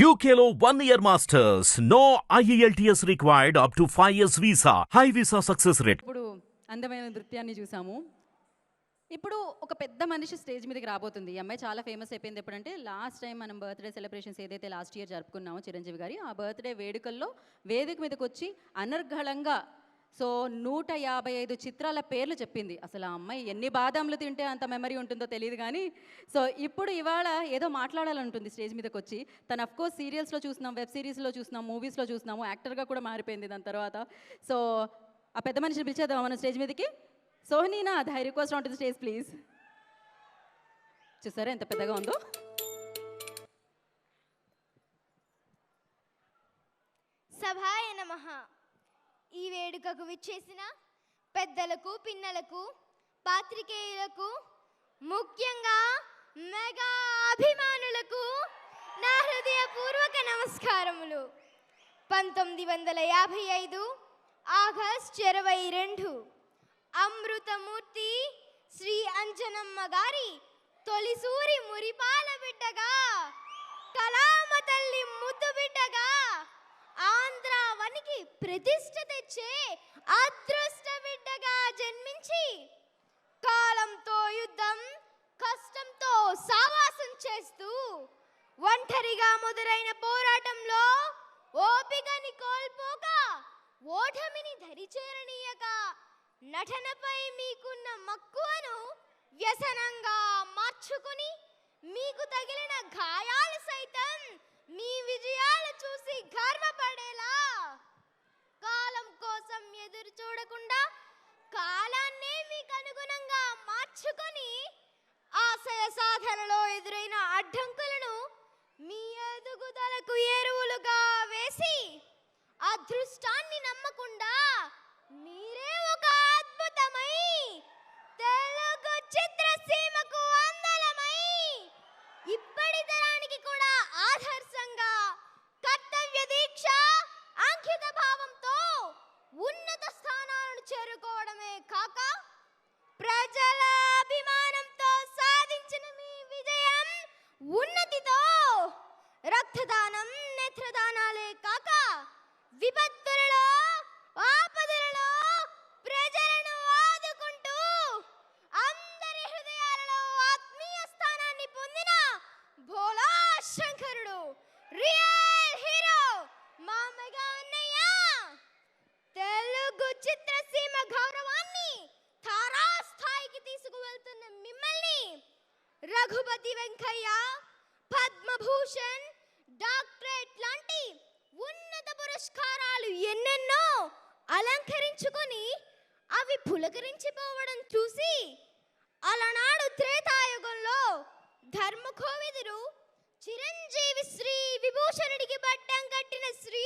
యూకేలో one year masters no IELTS required up to five years visa high visa success rate ఇప్పుడు అందమైన నృత్యాన్ని చూసాము. ఇప్పుడు ఒక పెద్ద మనిషి స్టేజ్ మీదకి రాబోతుంది. ఈ అమ్మాయి చాలా ఫేమస్ అయిపోయింది. ఎప్పుడంటే లాస్ట్ టైం మనం బర్త్డే సెలబ్రేషన్స్ ఏదైతే లాస్ట్ ఇయర్ జరుపుకున్నామో చిరంజీవి గారి ఆ బర్త్డే వేడుకల్లో వేదిక మీదకి వచ్చి అనర్ఘళంగా సో నూట యాభై ఐదు చిత్రాల పేర్లు చెప్పింది. అసలు ఆ అమ్మాయి ఎన్ని బాదాంలు తింటే అంత మెమరీ ఉంటుందో తెలియదు కానీ సో ఇప్పుడు ఇవాళ ఏదో మాట్లాడాలంటుంది స్టేజ్ మీదకి వచ్చి తను అఫ్కోర్స్ సీరియల్స్లో చూసినాం వెబ్ సిరీస్లో చూసినాం మూవీస్లో చూసినాము యాక్టర్గా కూడా మారిపోయింది దాని తర్వాత. సో ఆ పెద్ద మనిషిని పిలిచేద్దాం మన స్టేజ్ మీదకి? సోహనీనా I request on to stage please. చూసారా ఎంత పెద్దగా ఉందో? సభాయ నమ. ఈ వేడుకకు విచ్చేసిన పెద్దలకు పిన్నలకు పాత్రికేయులకు ముఖ్యంగా మెగా అభిమానులకు నా హృదయపూర్వక నమస్కారములు. పంతొమ్మిది వందల యాభై ఐదు ఆగస్ట్ ఇరవై రెండు అమృతమూర్తి శ్రీ అంజనమ్మ గారి తొలిసూరి మురిపాల బిడ్డగా కలామ తల్లి ముద్దు బిడ్డగా ఆంధ్రావనికి ప్రతిష్ఠిత అదృష్ట బిడ్డగా జన్మించి కాలంతో యుద్ధం కష్టంతో సావాసం చేస్తూ ఒంటరిగా మొదలైన పోరాటంలో ఓపికని కోల్పోక ఓటమిని ధరిచేరనీయక నటనపై మీకున్న మక్కువను వ్యసనంగా మార్చుకుని మీకు తగిలిన గాయాలు సైతం మీ విజయాలు చూసి గర్వ అనుగుణంగా మార్చుకొని ఆశయ సాధనలో ఎదురైన అడ్డంకులను మీ ఎదుగుదల రఘుపతి వెంకయ్య పద్మభూషణ్ డాక్టరేట్ లాంటి ఉన్నత పురస్కారాలు ఎన్నెన్నో అలంకరించుకొని అవి పులకరించిపోవడం చూసి అలనాడు త్రేతాయుగంలో ధర్మకోవిదుడు చిరంజీవి శ్రీ విభూషణుడికి పట్టం కట్టిన శ్రీ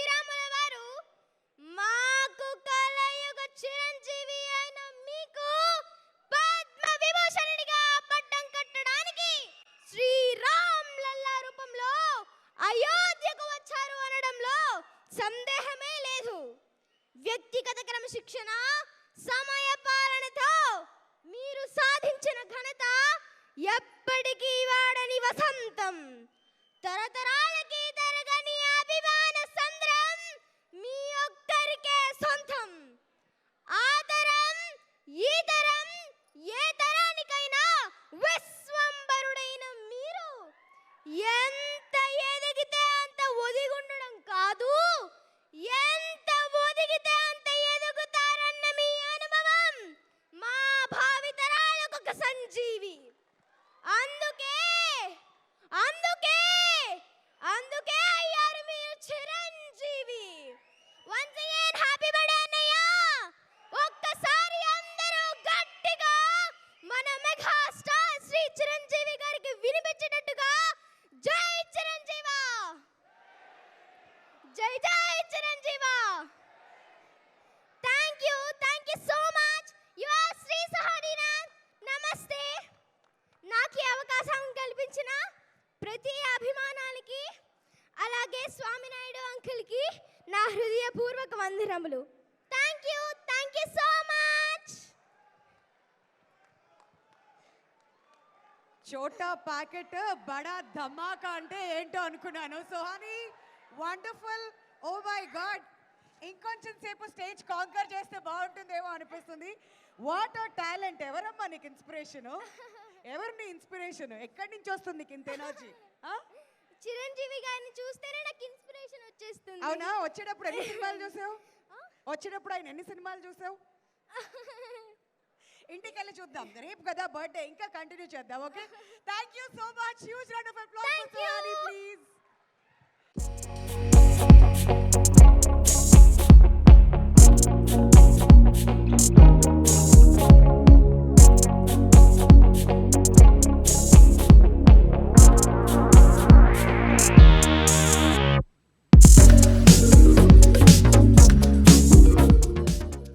ఎప్పటికీ వాడని వసంతం. తరతరా తరగని అభిమాన సంద్రం మీ ఒక్కరికే సొంతం ఆ తరం ఈ తరం ఏ తరానికైనా విశ్వంబరుడైన మీరు ఎంత ఎదిగితే అంత ఒదిగుండడం కాదు ఎంత ఒదిగితే అంత ఎదుగుతారన్న మీ అనుభవం మా భావితరాలకు ఒక సంజీవి అందుకే అందుకే అందుకే అయ్యారు మీరు Chiranjeevi once again happy birthday అన్నయ్య ఒక్కసారి అందరూ గట్టిగా మన మెగా స్టార్ శ్రీ చిరంజీవి గారికి వినిపించేటట్టుగా జై చిరంజీవా జై జై చిరంజీవా thank you thank you so much you are Shri Sahadinath నమస్తే నాకు ఈ అవకాశం కల్పించిన ప్రతి అభిమానానికి అలాగే స్వామినాయుడు అంకుల్కి నా హృదయపూర్వక వందనములు. Thank you thank you so much చోటా ప్యాకెట్ బడా ధమాకా అంటే ఏంటో అనుకున్నాను. Sohani wonderful oh my god ఇంకొంచెం సేపు స్టేజ్ కాంకర్ చేస్తే బాగుంటుందేమో అనిపిస్తుంది. వాట్ ఆర్ టాలెంట్ ఎవరమ్మా నీకు ఇన్స్పిరేషన్ ఎవరు నీ ఇన్స్పిరేషన్ ఎక్కడి నుంచి వస్తుంది నీకు ఇంత ఎనర్జీ చిరంజీవి గారిని చూస్తేనే నాకు ఇన్స్పిరేషన్ వచ్చేస్తుంది. అవునా? వచ్చేటప్పుడు ఎన్ని సినిమాలు చూసావు? వచ్చేటప్పుడు ఆయన ఎన్ని సినిమాలు చూసావు? ఇంటికి వెళ్ళి చూద్దాం. రేపు కదా బర్త్డే ఇంకా కంటిన్యూ చేద్దాం okay? Thank you so much huge round of applause